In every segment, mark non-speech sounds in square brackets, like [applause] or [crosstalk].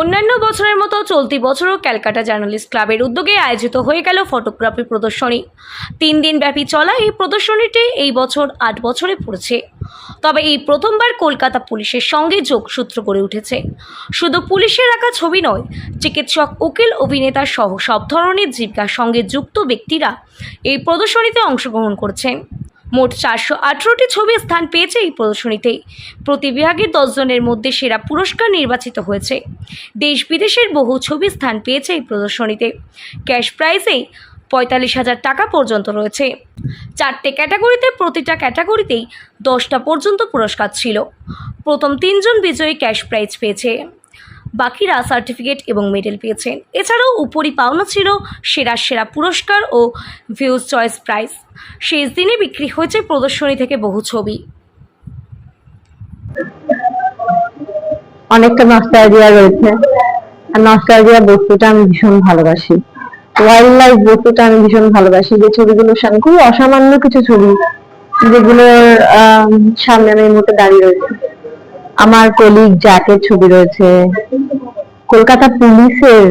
অন্যান্য বছরের মতো চলতি বছরও ক্যালকাটা জার্নালিস্ট ক্লাবের উদ্যোগে আয়োজিত হয়ে গেল ফটোগ্রাফি প্রদর্শনী। তিন দিন ব্যাপী চলা এই প্রদর্শনীটি এই বছর আট বছরে পড়েছে। তবে এই প্রথমবার কলকাতা পুলিশের সঙ্গে যোগসূত্র গড়ে উঠেছে। শুধু পুলিশের আঁকা ছবি নয়, চিকিৎসক, উকিল, অভিনেতা সহ সব ধরনের জীবিকার সঙ্গে যুক্ত ব্যক্তিরা এই প্রদর্শনীতে অংশগ্রহণ করছেন। মোট চারশো আঠেরোটি ছবি স্থান পেয়েছে এই প্রদর্শনীতে। প্রতি বিভাগে দশজনের মধ্যে সেরা পুরস্কার নির্বাচিত হয়েছে। দেশ বিদেশের বহু ছবি স্থান পেয়েছে এই প্রদর্শনীতে। ক্যাশ প্রাইজে পঁয়তাল্লিশ হাজার টাকা পর্যন্ত রয়েছে। চারটে ক্যাটাগরিতে প্রতিটা ক্যাটাগরিতেই দশটা পর্যন্ত পুরস্কার ছিল। প্রথম তিনজন বিজয়ী ক্যাশ প্রাইজ পেয়েছে। বাকিরা সার্টিফিকেট এবং মেডেল পেয়েছেন। এছাড়াও উপরি পাওনা ছিল সেরা সেরা পুরস্কার ও ভিউজ চয়েস প্রাইজ শেষ দিনে বিক্রি হয়েছে প্রদর্শনী থেকে বহু ছবি। অনেকটা নস্টালজিয়া রয়েছে। আর নস্টালজিয়া বস্তুটা আমি ভীষণ ভালোবাসি। ওয়াইল্ড লাইফ বস্তুটা আমি ভীষণ ভালোবাসি। যে ছবিগুলোর সামনে খুবই অসামান্য কিছু ছবি, যেগুলোর সামনে আমি এই মুহূর্তে দাঁড়িয়ে রয়েছি। আমার কলিগ জ্যাকের ছবি রয়েছে। কলকাতা পুলিশের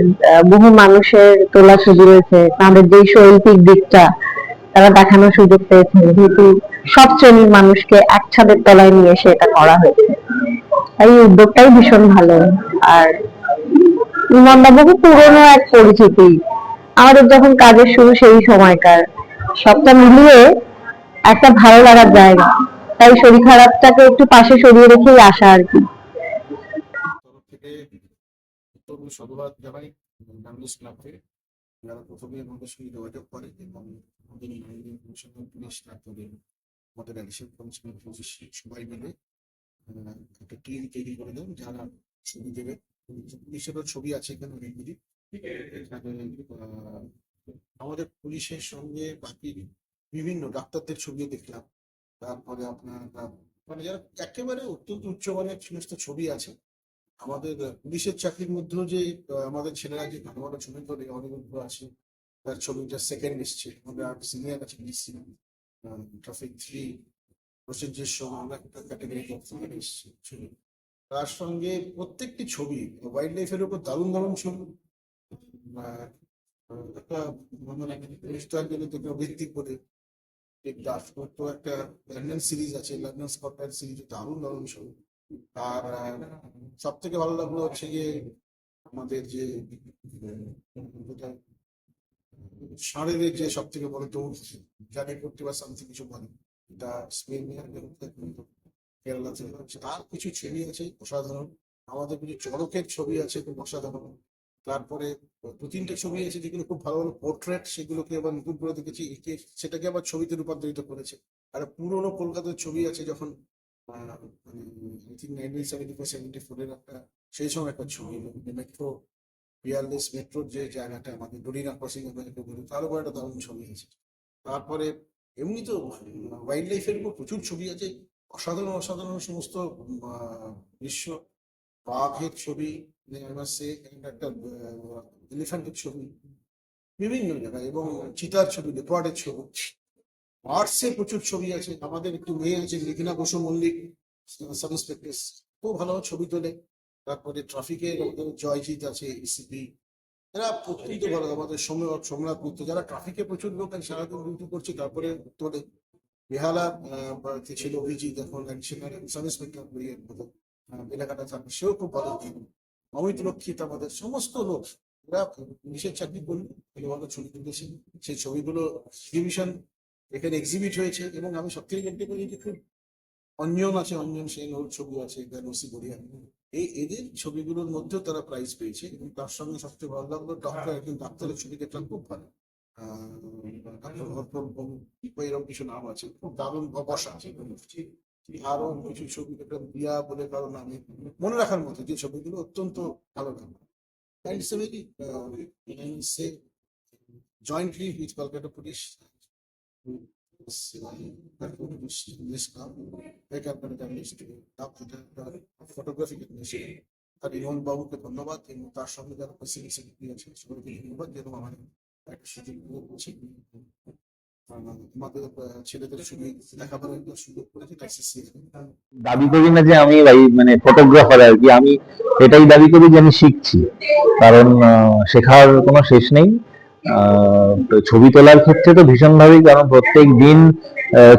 বহু মানুষের তোলা ছবি রয়েছে। তাদের যে শৈল্পিক দিকটা, তারা দেখানোর সুযোগ পেয়েছে। যেহেতু সব শ্রেণির মানুষকে এক ছাদের তলায় নিয়ে এসে এটা করা হয়েছে। তাই উদ্যোগটাই ভীষণ ভালো। আর ইমনদা বহু পুরনো এক পরিচিতি। আমাদের যখন কাজের শুরু সেই সময়কার, সবটা মিলিয়ে একটা ভালো লাগার জায়গা। তাই শরীর খারাপটাকে একটু পাশে সরিয়ে রেখেই আসা আর কি। ক্লাব থেকে যারা আমাদের যোগাযোগ করে এবং আমাদের পুলিশ সবাই মিলে একটা তৈরি করে যারা ছবি ছবি আছে এখানে আমাদের পুলিশের সঙ্গে বাকি বিভিন্ন ডাক্তারদের ছবিও দেখলাম। তারপরে আপনার মানে যারা একেবারে অত্যন্ত উচ্চমানের সমস্ত ছবি আছে, আমাদের পুলিশের চাকরির মধ্যেও যে আমাদের ছেলেরা যে ভালো ভালো ছবি করে অনেকগুলো আছে, তার ছবিটা সেকেন্ড এসছে। আমাদের আর সিনিয়র আছে ডিসি ট্রাফিক থ্রি প্রসেনজিৎ সহ আমরা একটা ক্যাটাগরি এসছে, ছবি। তার সঙ্গে প্রত্যেকটি ছবি ওয়াইল্ড লাইফের উপর দারুণ দারুণ ছবি। একটা মানে অনুষ্ঠান গেলে থেকে ভিত্তি করে এক দাসগুপ্ত একটা লন্ডন সিরিজ আছে লন্ডন স্কটল্যান্ড সিরিজ দারুণ দারুণ ছবি আর সব থেকে ভালো লাগল হচ্ছে যে আমাদের যে ষাঁড়ের যে সব থেকে বড় দৌড়, জানি করতে বা সামথিং কিছু বলে। এটা স্পেন কেরালা থেকে তার কিছু ছবি আছে, অসাধারণ। আমাদের কিছু চড়কের ছবি আছে, খুব অসাধারণ। তারপরে দু তিনটে ছবি আছে যেগুলো খুব ভালো ভালো পোর্ট্রেট সেগুলোকে আবার নতুন করে দেখেছি, একে সেটাকে আবার ছবিতে রূপান্তরিত করেছে। আর পুরোনো কলকাতার ছবি আছে যখন নাইনটিন সেভেন্টি ফোর সেভেন্টি ফোরের একটা, সেই সময় একটা ছবি মেট্রো বিয়ারলেস মেট্রোর যে জায়গাটা আমাদের ডরিনা ক্রসিং তার উপর একটা দারুণ ছবি আছে। তারপরে এমনি তো ওয়াইল্ড লাইফের উপর প্রচুর ছবি আছে, অসাধারণ অসাধারণ সমস্ত দৃশ্য, বাঘের ছবি এলিফ্যান্টের ছবি, বিভিন্ন জায়গায়, এবং চিতার ছবি লেপার্ডের ছবি আর্টসে প্রচুর ছবি আছে, আমাদের একটু মেয়ে আছে লিখিনা বসু মল্লিক সাব ইন্সপেক্টর খুব ভালো ছবি তোলে, তারপরে ট্রাফিকের জয়জিৎ আছে এসিপি এরা অত্যন্ত ভালো, আমাদের সম্রাট সম্রাট মিত্র যারা ট্রাফিকে প্রচুর লোক সারাদিন ডিউটি করছে, তারপরে তোলে, বেহালা ছিল অভিজিৎ, এখন সাব ইন্সপেক্টর এলাকাটা থাকে সেও খুব ভালো। অমিত রক্ষিত আমাদের সমস্ত লোক। এরা পুলিশের চাকরি করলে ভালো ছবি তুলেছে। সেই ছবিগুলো এক্সিবিশন এখানে এক্সিবিট হয়েছে এবং আমি সব থেকে দেখতে পারি যে খুব অঞ্জন আছে অঞ্জন সেন ওর ছবি আছে নসি বড়িয়া এই এদের ছবিগুলোর মধ্যেও তারা প্রাইজ পেয়েছে এবং তার সঙ্গে সবচেয়ে ভালো লাগল ডক্টর একজন ডাক্তারের ছবি দেখলাম, খুব ভালো। এরকম কিছু নাম আছে, খুব দারুণ বসা আছে। আরও কিছু ছবি দেখলাম দিয়া বলে কারণ আমি মনে রাখার মতো যে ছবিগুলো অত্যন্ত ভালো the photographic admission. তার ইমন বাবুকে ধন্যবাদ এবং তার সঙ্গে ধন্যবাদ একটা সুযোগ দাবি করি না যে আমি মানে ফটোগ্রাফার আর কি, আমি এটাই দাবি করি যে আমি শিখছি। কারণ শেখার কোনো শেষ নেই। ছবি তোলার ক্ষেত্রে তো ভীষণভাবেই, কারণ প্রত্যেক দিন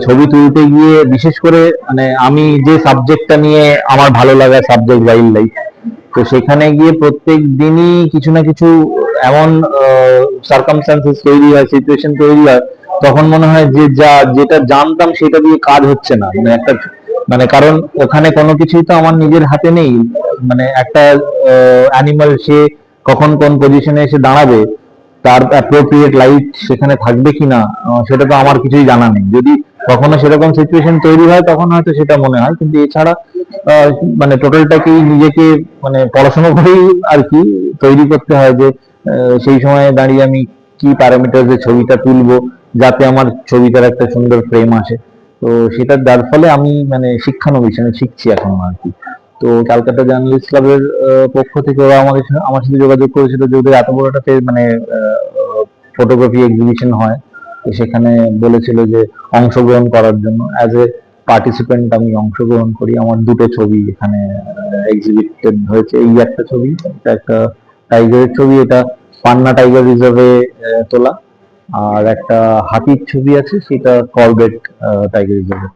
ছবি তুলতে গিয়ে বিশেষ করে মানে আমি যে সাবজেক্টটা নিয়ে আমার ভালো লাগা সাবজেক্ট ওয়াইল্ড লাইফ তো সেখানে গিয়ে প্রত্যেক দিনই কিছু না কিছু এমন সার্কামস্টান্সেস তৈরি হয় সিচুয়েশন তৈরি হয় তখন মনে হয় যে যা যেটা জানতাম সেটা দিয়ে কাজ হচ্ছে না। মানে একটা মানে কারণ ওখানে কোনো কিছুই তো আমার নিজের হাতে নেই। মানে একটা অ্যানিমাল সে কখন কোন পজিশনে এসে দাঁড়াবে তার অ্যাপ্রোপ্রিয়েট লাইট সেখানে থাকবে কিনা আহ, সেটা তো আমার কিছুই জানা নেই। যদি কখনো সেরকম সিচুয়েশন তৈরি হয় তখন হয়তো সেটা মনে হয়। কিন্তু এছাড়া মানে টোটালটাকেই নিজেকে মানে পড়াশোনা করেই আর কি তৈরি করতে হয় যে সেই সময় দাঁড়িয়ে আমি কি প্যারামিটার ছবিটা তুলবো যাতে আমার ছবিটার একটা সুন্দর ফ্রেম আসে। তো সেটা যার ফলে আমি মানে শিক্ষানবিশ আমি শিখছি এখন আর কি। তো ক্যালকাটা জার্নালিস্ট ক্লাবের পক্ষ থেকে ওরা সাথে- আমার সাথে যোগাযোগ করেছিল যে ওদের এত বড় একটা মানে ফটোগ্রাফি এক্সিবিশন হয়, তো সেখানে বলেছিল যে অংশগ্রহণ করার জন্য। অ্যাজ এ পার্টিসিপেন্ট আমি অংশগ্রহণ করি। আমার দুটো ছবি এখানে এক্সিবিটেড হয়েছে। এই একটা ছবি একটা টাইগারের ছবি, এটা পান্না টাইগার রিজার্ভে তোলা। আর একটা হাতির ছবি আছে, সেটা করবেট টাইগার রিজার্ভে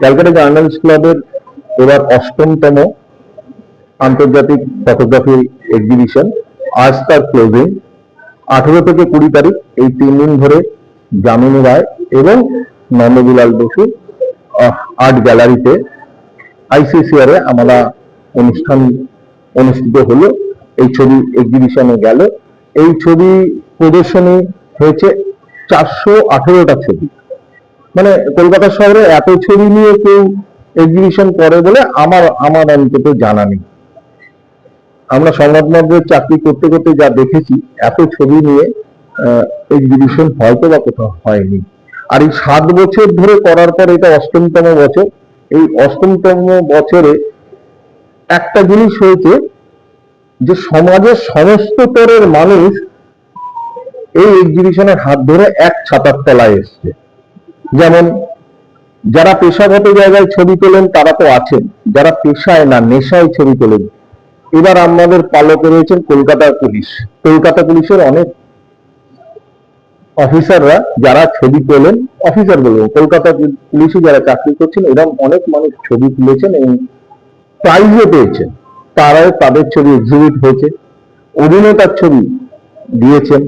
ক্যালকাটা জার্নালিস্ট ক্লাবের এবার অষ্টমতম আন্তর্জাতিক ফটোগ্রাফি এক্সিবিশন আজ তার ক্লোজিং আঠেরো থেকে কুড়ি তারিখ, এই তিন দিন ধরে যামিনী রায় এবং নন্দবিলাল বসু আর্ট গ্যালারিতে আইসিসিআর এ আমরা অনুষ্ঠান অনুষ্ঠিত হলো, এই ছবি এক্সিবিশনে গেল। এই ছবি প্রদর্শনী হয়েছে চারশো আঠেরোটা ছবি। মানে কলকাতা শহরে এত ছবি নিয়ে কেউ এক্সিবিশন করে বলে আমার আমার অন্তত জানা নেই। আমরা সংবাদ মাধ্যমে চাকরি করতে করতে যা দেখেছি, এত ছবি নিয়ে এক্সিবিশন হয়তো বা কোথাও হয়নি। আর এই সাত বছর ধরে করার পর এটা অষ্টমতম বছর। এই অষ্টমতম বছরে একটা জিনিস হয়েছে যে সমাজের সমস্ত স্তরের মানুষ এই এক্সিবিশনের হাত ধরে এক ছাতার তলায় এসছে। যেমন, যারা পেশাগত জায়গায় ছবি তোলেন, তারা তো আছেন। যারা পেশায় না, নেশায় ছবি তোলেন। এবার আমাদের পালকে রয়েছেন কলকাতা পুলিশ। কলকাতা পুলিশের অনেক অফিসাররা যারা ছবি তোলেন, অফিসার বলব, কলকাতা পুলিশে যারা চাকরি করছেন এরকম অনেক মানুষ ছবি তুলেছেন এবং প্রাইজও পেয়েছেন তারাও তাদের ছবি এক্সিবিট হয়েছে। অভিনেতার ছবি দিয়েছেন,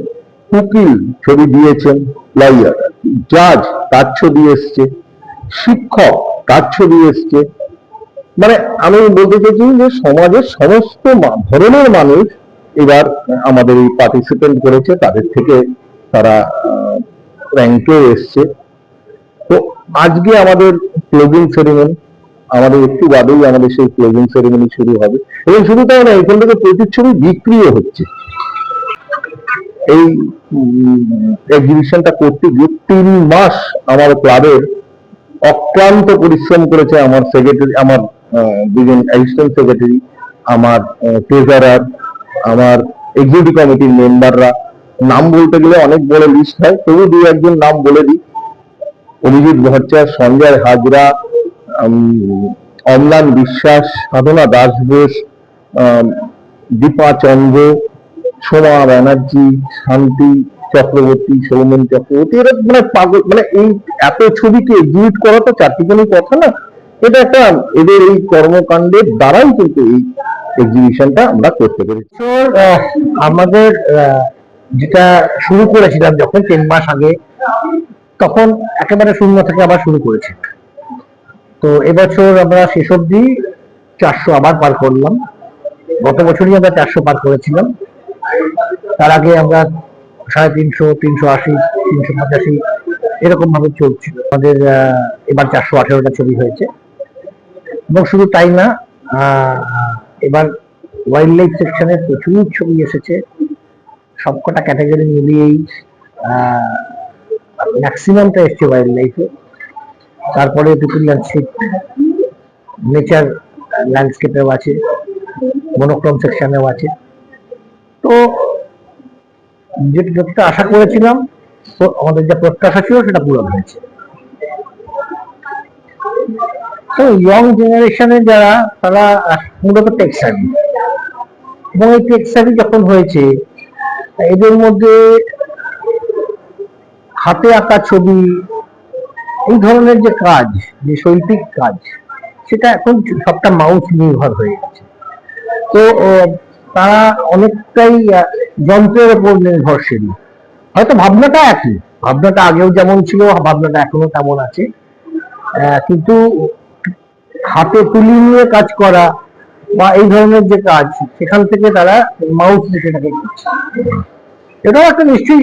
উকিল ছবি দিয়েছেন লয়ার জাজ তার ছবি এসছে, শিক্ষক তার ছবি এসছে। মানে আমি বলতে চাইছি যে সমাজের সমস্ত ধরনের মানুষ এবার আমাদের এই পার্টিসিপেন্ট করেছে, তাদের থেকে তারা র্যাঙ্কে এসছে। তো আজকে আমাদের ক্লোজিং সেরিমনি আমাদের একটু বাদেই আমাদের সেই ক্লোজিং সেরিমনি শুরু হবে। এবং শুধু তাই না এখান থেকে প্রতিচ্ছবি বিক্রিও হচ্ছে। এই এক্সিবিশনটা করতে গিয়ে তিন মাস আমার ক্লাবের অক্লান্ত পরিশ্রম করেছে আমার সেক্রেটারি আমার দুজন অ্যাসিস্ট্যান্ট সেক্রেটারি আমার ট্রেজারার আমার এক্সিকিউটিভ কমিটির মেম্বাররা নাম বলতে গেলে অনেক বড় লিস্ট হয়, তবু দু একজন নাম বলে দিই। অভিজিৎ ভট্টাচার্য, সঞ্জয় হাজরা অম্লান বিশ্বাস সাধনা দাস বোস দীপা চন্দ্র সোমা ব্যানার্জি শান্তি চক্রবর্তী সৌমেন চক্রবর্তী এরা মানে পাগল মানে এই এত ছবিকে এক্সিবিট করা তো চারটিখানি কথা না। এটা একটা এদের এই কর্মকাণ্ডের দ্বারাই কিন্তু এই এক্সিবিশনটা আমরা করতে আহ, আমাদের যেটা শুরু করেছিলাম যখন তিন মাস আগে তখন একেবারে শূন্য থেকে আবার শুরু করেছি। তো এবছর আমরা শেষ অবধি চারশো আবার পার করলাম। গত বছরই আমরা চারশো পার করেছিলাম। তার আগে আমরা সাড়ে তিনশো তিনশো আশি, তিনশো পঁচাশি এরকম ভাবে চলছিল। আমাদের এবার চারশো আঠেরোটা ছবি হয়েছে। এবং শুধু তাই না এবার ওয়াইল্ড লাইফ সেকশনে প্রচুর ছবি এসেছে। সবকটা ক্যাটাগরি মিলিয়েই ম্যাক্সিমামটা এসছে ওয়াইল্ড লাইফে তারপরে পিপুল ল্যান্ডস্কেপ নেচার ল্যান্ডস্কেপেও আছে মনোক্রম সেকশনেও আছে। তো যেটা আশা করেছিলাম আমাদের যে প্রত্যাশা ছিল, সেটা পূরণ হয়েছে। তো ইয়ং জেনারেশনের যারা, তারা মূলত টেক সার্ভি এবং এই টেক সার্ভি যখন হয়েছে, এদের মধ্যে হাতে আঁকা ছবি এই ধরনের যে কাজ, যে শৈল্পিক কাজ, সেটা এখন সবটা মাউথ নির্ভর হয়ে গেছে। তো তারা অনেকটাই যন্ত্রের উপর নির্ভরশীল। হয়তো ভাবনাটা একই। ভাবনাটা আগেও যেমন ছিল, ভাবনাটা এখনও তেমন আছে। কিন্তু হাতে তুলি নিয়ে কাজ করা বা এই ধরনের যে কাজ, সেখান থেকে তারা মাউথ সেটাকে করছে। এটাও একটা নিশ্চয়ই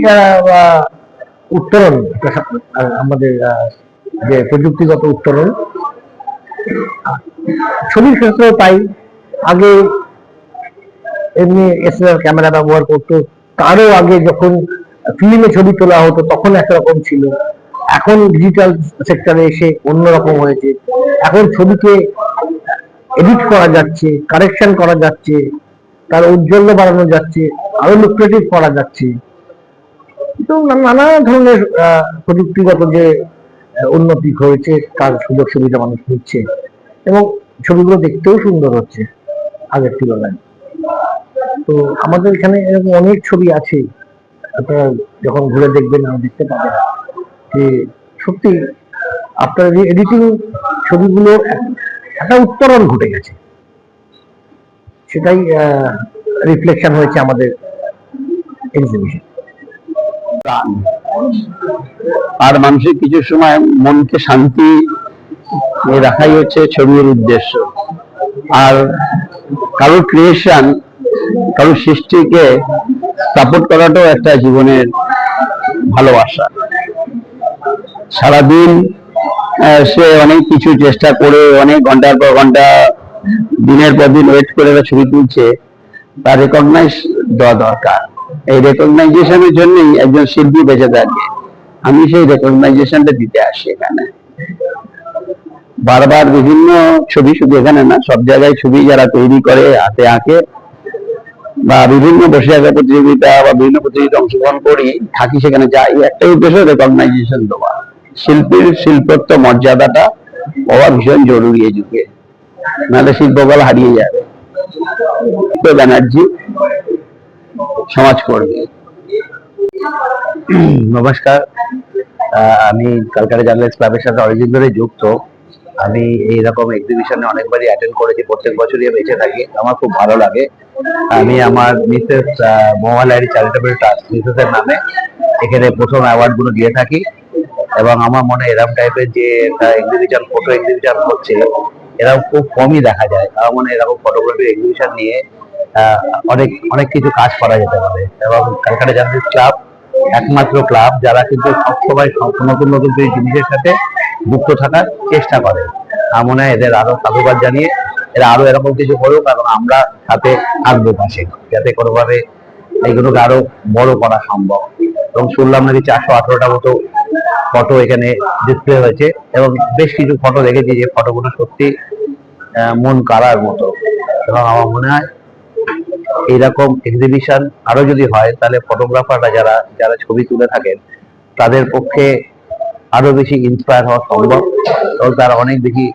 উত্তরণ আমাদের যে প্রযুক্তিগত উত্তরণ। ছবির ক্ষেত্রেও তাই। আগে এমনি এসএলআর ক্যামেরা ব্যবহার করতো। তারও আগে যখন ফিল্মে ছবি তোলা হতো, তখন একরকম ছিল। এখন ডিজিটাল সেক্টরে এসে অন্যরকম হয়েছে। এখন ছবিকে এডিট করা যাচ্ছে কারেকশন করা যাচ্ছে, তার ঔজ্জ্বল্য বাড়ানো যাচ্ছে আরও লুক্রেটিভ করা যাচ্ছে। তো নানা ধরনের প্রযুক্তিগত যে উন্নতি হয়েছে তার সুযোগ সুবিধা মানুষ নিচ্ছে এবং ছবিগুলো দেখতেও সুন্দর হচ্ছে আগের তুলনায়। তো আমাদের এখানে এরকম অনেক ছবি আছে, আপনারা যখন ঘুরে দেখবেন আর দেখতে পাবেন যে সত্যি আপনার এডিটিং ছবিগুলো একটা উত্তরণ ঘটে গেছে। সেটাই রিফ্লেকশন হয়েছে আমাদের এক্সিবিশন আর মানুষের কিছু সময় মনকে শান্তি রাখাই হচ্ছে ছবির উদ্দেশ্য। আর কারোর ক্রিয়েশন কারোর সৃষ্টিকে সাপোর্ট করাটাও একটা জীবনের ভালোবাসা। সারাদিন সে অনেক কিছু চেষ্টা করে, অনেক ঘণ্টার পর ঘণ্টা, দিনের পর দিন ওয়েট করে ছবি তুলছে তার রেকগনাইজ দেওয়া দরকার। এই রেকগনাইজেশনের জন্যই একজন শিল্পী বেঁচে থাকে। আমি সেই রেকগনাইজেশনটা দিতে আসি এখানে। বারবার বিভিন্ন ছবি শুধু এখানে না, সব জায়গায় ছবি যারা তৈরি করে, হাতে আঁকে বা বিভিন্ন বসে আঁকা প্রতিযোগিতা বা বিভিন্ন প্রতিযোগিতা অংশগ্রহণ করি, থাকি সেখানে যাই একটা উদ্দেশ্য রেকগনাইজেশন দেওয়া। শিল্পীর শিল্পত্ব মর্যাদাটা হওয়া ভীষণ জরুরি এই যুগে। নাহলে শিল্পকলা হারিয়ে যাবে। ব্যানার্জি, সমাজকর্মী। [clears throat] নমস্কার। আমি কলকাতা জার্নালিস্ট ক্লাবের সাথে অনেকদিন ধরে যুক্ত। আমি এইরকম এক্সিবিশনে অনেকবারই অ্যাটেন্ড করেছি, প্রত্যেক বছরই এসে থাকি। আমার খুব ভালো লাগে। আমি আমার মিসেস মোহালারি চ্যারিটেবল ট্রাস্ট মিসেসের নামে এখানে প্রথম অ্যাওয়ার্ডগুলো দিয়ে থাকি। এবং আমার মনে এরকম টাইপের যে এক্সিবিশন ফটো এক্সিবিশন হচ্ছে এরকম খুব কমই দেখা যায়। আমার মনে এরকম ফটোগ্রাফি এক্সিবিশন নিয়ে অনেক অনেক কিছু কাজ করা যেতে পারে। এবং ক্যালকাটা জার্নালিস্ট ক্লাব একমাত্র ক্লাব যারা কিন্তু সবসময় সব- নতুন নতুন কিছু জিনিসের সাথে যুক্ত থাকার চেষ্টা করে। আমার মনে হয় এদের আরও সাধুবাদ জানিয়ে এরা আরও এরকম কিছু করুক এবং আমরা সাথে থাকব পাশে, যাতে কোনোভাবে এইগুলোকে আরও বড় করা সম্ভব। এবং শুনলাম নাকি চারশো আঠারোটা মতো ফটো এখানে ডিসপ্লে হয়েছে এবং বেশ কিছু ফটো দেখেছি যে ফটোগুলো সত্যি মন কাড়ার মতো। এবং আমার মনে হয় এইরকম এক্সিবিশন আরও যদি হয়, তাহলে ফটোগ্রাফাররা যারা যারা ছবি তুলে থাকেন, তাদের পক্ষে আরও বেশি ইন্সপায়ার হওয়া সম্ভব। এবং তারা অনেক বেশি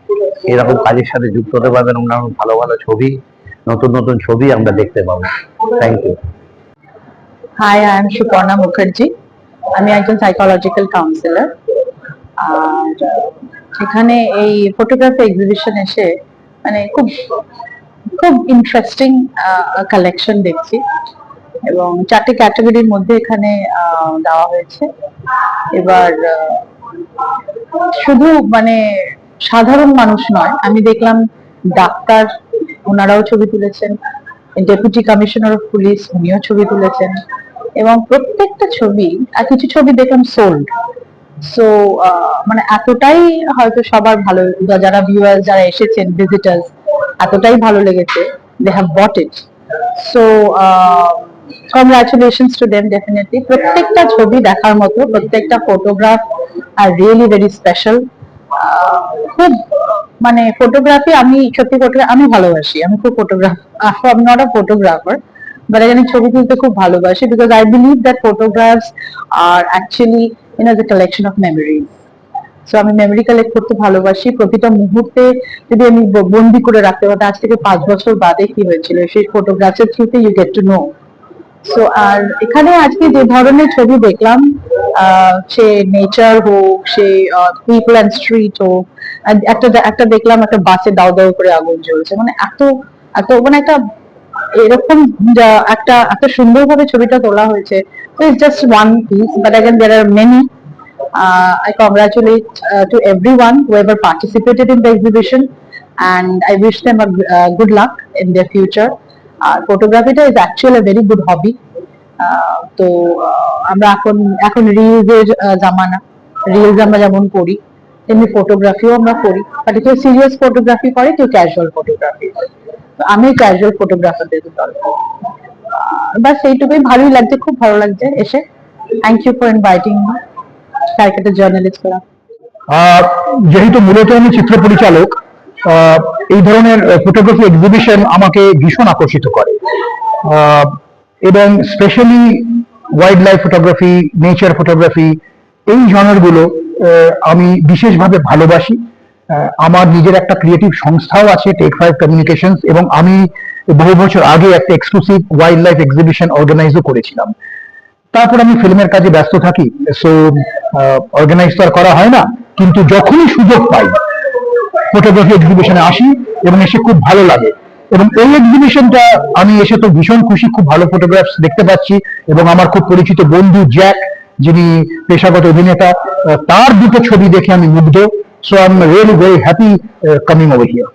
এরকম কাজের সাথে যুক্ত হতে পারবেন নানান ভালো ভালো ছবি, নতুন নতুন ছবি আমরা দেখতে পাবো। Thank you hi I am Suparna Mukherjee আমি একজন সাইকোলজিক্যাল কাউন্সিলর আর, এখানে এই ফটোগ্রাফি এক্সিবিশন এসে মানে খুব খুব ইন্টারেস্টিং কালেকশন দেখছি। এবং চারটে ক্যাটাগরির মধ্যে এখানে দেওয়া হয়েছে। এবার শুধু মানে সাধারণ মানুষ নয়, আমি দেখলাম ডাক্তার, ওনারাও ছবি তুলেছেন ডেপুটি কমিশনার অফ পুলিশ উনিও ছবি তুলেছেন, এবং প্রত্যেকটা ছবি, আর কিছু ছবি দেখলাম সোল্ড সো মানে এতটাই হয়তো সবার ভালো যারা ভিউয়ার্স যারা এসেছেন ভিজিটার্স এতটাই ভালো লেগেছে they have bought it so congratulations to them definitely প্রত্যেকটা ছবি দেখার মতো, প্রত্যেকটা ফটোগ্রাফ আর রিয়েলি ভেরি স্পেশাল খুব মানে ফটোগ্রাফি আমি, সত্যি ফটো আমি ভালোবাসি, আমি খুব photograph I am not a photographer but এখানে ছবি তুলতে খুব ভালোবাসি because I believe that photographs are actually in a collection of memories so আমি মেমোরি কালেক্ট করতে ভালোবাসি। প্রতিটা মুহূর্তে যদি আমি বন্দি করে রাখতে পারতাম, আজ থেকে পাঁচ বছর বাদে কি হয়েছিল? সেই ফটোগ্রাফের থ্রুতে you get to know so আর এখানে আজকে যে ধরনের ছবি দেখলাম সে নেচার হোক, সে পিপল অ্যান্ড স্ট্রিট হোক একটা একটা দেখলাম একটা বাসে দাও দাও করে আগুন জ্বলছে। মানে এত এত মানে একটা এরকম একটা এত সুন্দরভাবে ছবিটা তোলা হয়েছে। It's just one piece but again there are many I congratulate uh, to everyone who ever participated in the exhibition and I wish them a g- uh, good luck in their future. Uh, photography is actually a very good hobby. Uh, তো uh, আমরা এখন এখন reels এর uh, জামানা reels আমরা যেমন করি তেমনি ফটোগ্রাফিও আমরা করি বাট কেউ সিরিয়াস ফটোগ্রাফি করে কেউ ক্যাজুয়াল ফটোগ্রাফি করে তো আমি ক্যাজুয়াল ফটোগ্রাফারদের দল বাস সেইটুকুই ভালোই লাগছে খুব ভালো লাগছে এসে thank you for inviting me caricature journalist করা যেহেতু মূলত আমি চিত্র পরিচালক এই ধরনের ফটোগ্রাফি এক্সিবিশন আমাকে ভীষণ আকর্ষিত করে। এবং specially wildlife photography nature photography এই জনারগুলো আমি বিশেষভাবে ভালোবাসি। আমার নিজের একটা ক্রিয়েটিভ সংস্থাও আছে টেক ফাইভ এবং আমি বহু বছর আগে একটা এক্সক্লুসিভ ওয়াইল্ড লাইফ এক্সিবিশন অর্গানাইজও করেছিলাম। তারপর আমি ফিল্মের কাজে ব্যস্ত থাকি। সো অর্গানাইজ তো আর করা হয় না, কিন্তু যখনই সুযোগ পাই ফটোগ্রাফি এক্সিবিশনে আসি এবং এসে খুব ভালো লাগে। এবং এই এক্সিবিশনটা আমি এসে তো ভীষণ খুশি, খুব ভালো ফটোগ্রাফস দেখতে পাচ্ছি এবং আমার খুব পরিচিত বন্ধু জ্যাক, যিনি পেশাগত অভিনেতা তার দুটো ছবি দেখে আমি মুগ্ধ। So I am really very happy coming over here